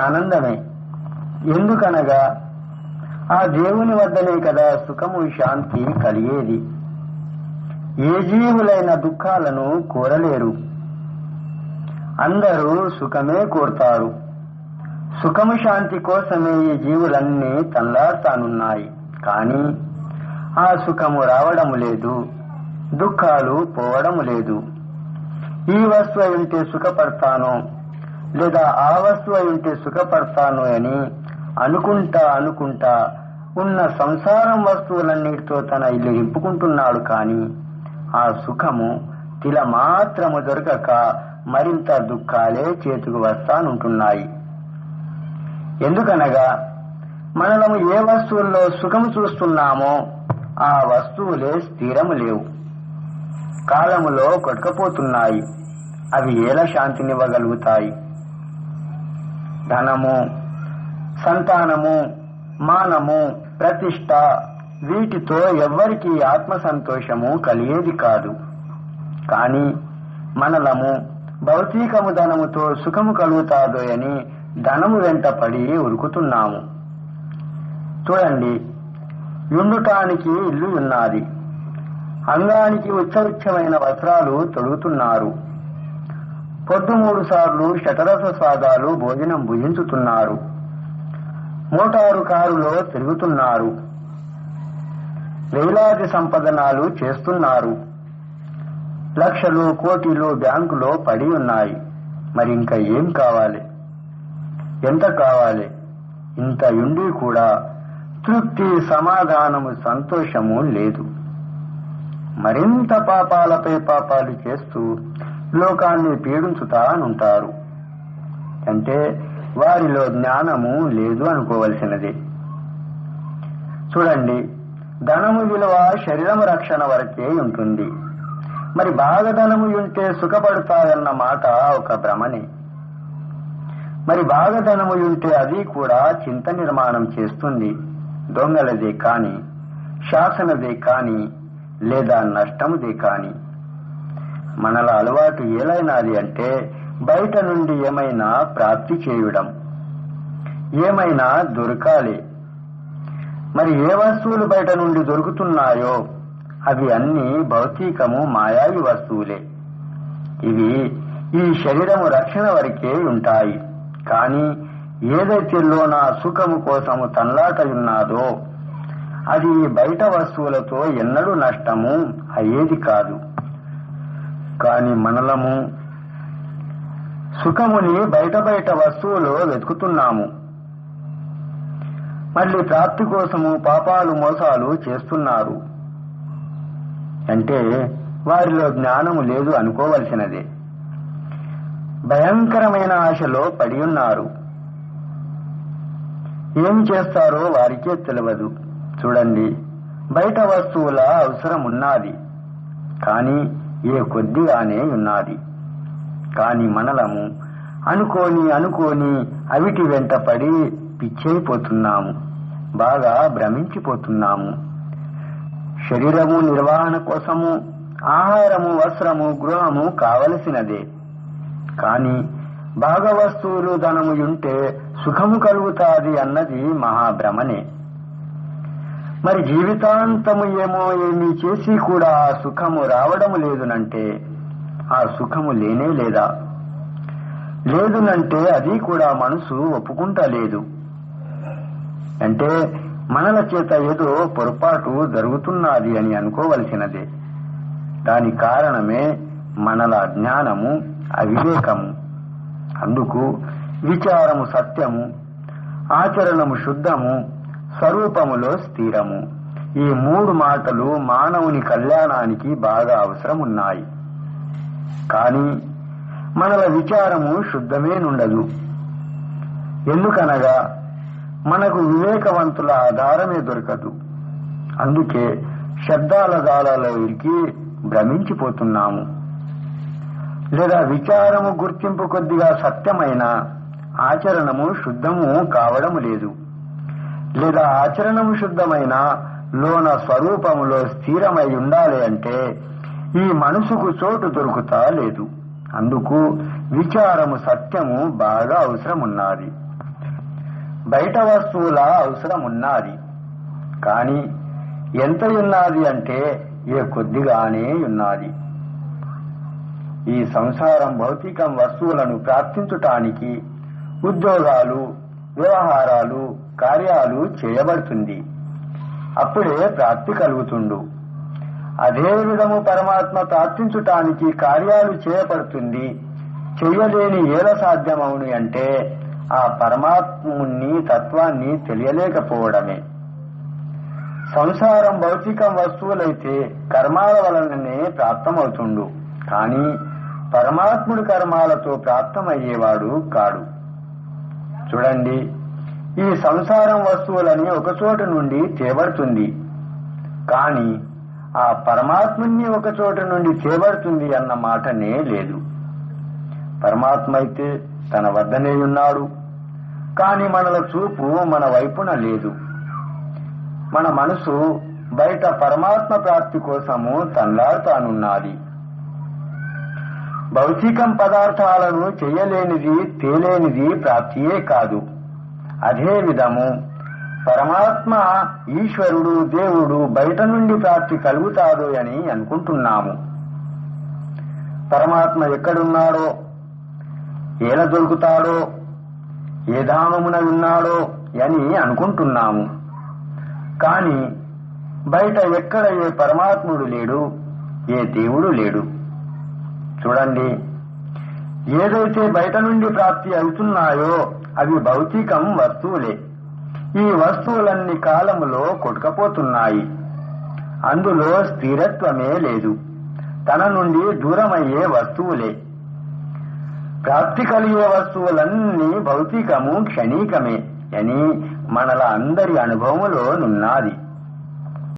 ఆనందమే. ఎందుకనగా ఆ దేవుని వద్దనే కదా సుఖము శాంతి కలిగేది. ఏ జీవులైన దుఃఖాలను కోరలేరు. అందరూ సుఖమే కోరుతారు. సుఖము శాంతి కోసమే ఈ జీవులన్నీ తల్లాడుతానున్నాయి. కానీ ఆ సుఖము రావడము లేదు. దుఃఖాలు పోవడము లేదు. ఈ వస్తువు ఉంటే సుఖపడతాను? లేదా ఆ వస్తువు అయి ఉంటే సుఖపడతాను అని అనుకుంటా అనుకుంటా ఉన్న సంసారం వస్తువులన్నిటితో తన ఇల్లు నింపుకుంటున్నాడు కాని ఆ సుఖము తిల మాత్రము దొరకక మరింత దుఃఖాలే చేతుకు వస్తానుంటున్నాయి. ఎందుకనగా మనము ఏ వస్తువుల్లో సుఖము చూస్తున్నామో ఆ వస్తువులే స్థిరము లేవు. కాలములో కొట్టుకపోతున్నాయి. అవి ఏల శాంతినివ్వగలుగుతాయి. ధనము సంతానము మానము ప్రతిష్ట వీటితో ఎవ్వరికీ ఆత్మ సంతోషము కలిగేది కాదు. కాని మనలము భౌతికము ధనముతో సుఖము కలుగుతాదో అని ధనము వెంట పడి ఉరుకుతున్నాము. చూడండి యుండుటానికి ఇల్లు ఉన్నది. అంగానికి ఉచ్చవిచ్చమైన వస్త్రాలు తొడుగుతున్నారు. పొద్దు మూడు సార్లు శతరస స్వాదాలు భోజనం భుజించుతున్నారు. మోటారు కారులో తిరుగుతున్నారు. వేలాది సంపదనాలు చేస్తున్నారు. లక్షలు కోటిలు బ్యాంకులో పడి ఉన్నాయి. మరి ఇంకా ఏం కావాలి? ఎంత కావాలి? ఇంత ఉండి కూడా తృప్తి సమాధానము సంతోషము లేదు. మరింత పాపాలపై పాపాలు చేస్తూ లోకాన్ని పీడించుతానుంటారు. అంటే వారిలో జ్ఞానము లేదు అనుకోవలసినది. చూడండి ధనము విలువ శరీరము రక్షణ వరకే ఉంటుంది. మరి బాగా ధనము ఉంటే సుఖపడతాయన్న మాట ఒక భ్రమనే. మరి బాగా ధనము ఉంటే అది కూడా చింత నిర్మాణం చేస్తుంది. దొంగలదే కాని శాసనదే కాని లేదా నష్టముదే కాని. మనల అలవాటు ఏలైనది అంటే బయట నుండి ఏమైనా ప్రాప్తి చేయడం. ఏమైనా దొరకాలి. మరి ఏ వస్తువులు బయట నుండి దొరుకుతున్నాయో అవి అన్ని భౌతికము మాయావి వస్తువులే. ఇవి ఈ శరీరము రక్షణ వరకే ఉంటాయి. కాని ఏదైతే లోన సుఖము కోసము తన్లాటయున్నాదో అది బయట వస్తువులతో ఎన్నడూ నష్టము అయ్యేది కాదు. కాని మనలము సుఖముని బయట బయట వస్తువులో వెతుకుతున్నాము. మళ్ళీ ప్రాప్తి కోసము పాపాలు మోసాలు చేస్తున్నారు. అంటే వారిలో జ్ఞానము లేదు అనుకోవలసినదే. భయంకరమైన ఆశలో పడి ఉన్నారు. ఏం చేస్తారో వారికే తెలియదు. చూడండి బయట వస్తువుల అవసరం ఉన్నది కానీ ఏ కొద్దిగానే ఉన్నది. కాని మనలము అనుకోని అనుకోని అవిటి వెంట పడి పిచ్చైపోతున్నాము. బాగా భ్రమించిపోతున్నాము. శరీరము నిర్వహణ కోసము ఆహారము వస్త్రము గృహము కావలసినదే. కాని బాగా వస్తువులు ధనము ఉంటే సుఖము కలుగుతాది అన్నది మహాభ్రమనే. మరి జీవితాంతము ఏమో ఏమి చేసి కూడా ఆ సుఖము రావడము లేదునంటే ఆ సుఖము లేనే లేదా? లేదునంటే అది కూడా మనసు ఒప్పుకుంటా లేదు. అంటే మనల చేత ఏదో పొరపాటు జరుగుతున్నది అని అనుకోవలసినదే. దాని కారణమే మనల అజ్ఞానము అవివేకము. అందుకు విచారము సత్యము ఆచరణము శుద్ధము స్వరూపములో స్థిరము. ఈ మూడు మాటలు మానవుని కళ్యాణానికి బాగా అవసరం ఉన్నాయి కాని మనల విచారము శుద్ధమే నుండదు. ఎందుకనగా మనకు వివేకవంతుల ఆధారమే దొరకదు. అందుకే శబ్దాల దాలలో ఇరికి భ్రమించిపోతున్నాము. లేదా విచారము గుర్తింపు కొద్దిగా సత్యమైన ఆచరణము శుద్ధము కావడము లేదు. లేదా ఆచరణము శుద్ధమైన లోన స్వరూపములో స్థిరమై ఉండాలి అంటే ఈ మనసుకు చోటు దొరుకుతా లేదు. అందుకు విచారము సత్యము బాగా అవసరమున్నది. బయట వస్తువుల అవసరమున్నది. కాని ఎంత ఉన్నది అంటే ఏ కొద్దిగానే ఉన్నది. ఈ సంసారం భౌతికం వస్తువులను ప్రార్థించటానికి ఉద్యోగాలు వ్యవహారాలు కార్యాలు చేయబడుతుంది. అప్పుడే ప్రాప్తి కలుగుతుండు. అదే విధము పరమాత్మ ప్రార్థించుటానికి కార్యాలు చేయబడుతుంది. చెయ్యలేని ఏల సాధ్యమవును అంటే ఆ పరమాత్ముని తత్వాన్ని తెలియలేకపోవడమే. సంసారం భౌతిక వస్తువులైతే కర్మాల వలననే ప్రాప్తమవుతుండు. కానీ పరమాత్ముడి కర్మాలతో ప్రాప్తమయ్యేవాడు కాడు. చూడండి. ఈ సంసారం వస్తువులని ఒకచోట నుండి చేబడుతుంది. కాని ఆ పరమాత్ముని ఒకచోట నుండి చేబడుతుంది అన్న మాటనే లేదు. పరమాత్మ అయితే తన వద్దనే ఉన్నాడు. కాని మనల చూపు మన వైపున లేదు. మన మనసు బయట పరమాత్మ ప్రాప్తి కోసము తన్లాడుతానున్నది భౌతికం పదార్థాలను చేయలేనిది తేలేనిది ప్రాప్తియే కాదు. అదే విధము. పరమాత్మ ఈశ్వరుడు దేవుడు బయట నుండి ప్రాప్తి కలుగుతాడు అని అనుకుంటున్నాము. పరమాత్మ ఎక్కడున్నాడో ఏల దొరుకుతాడో ఏ ధామమున ఉన్నాడో అని అనుకుంటున్నాము. కాని బయట ఎక్కడ ఏ పరమాత్ముడు లేడు ఏ దేవుడు లేడు. చూడండి ఏదైతే బయట నుండి ప్రాప్తి అవుతున్నాయో అవి భౌతికం వస్తువులే. ఈ వస్తువులన్నీ కాలములో కొట్టుకపోతున్నాయి. అందులో స్థిరత్వమే లేదు. తన నుండి దూరమయ్యే వస్తువులే. ప్రాప్తి కలిగే వస్తువులన్నీ భౌతికము క్షణికమే. అని మనల అందరి అనుభవములో నున్నది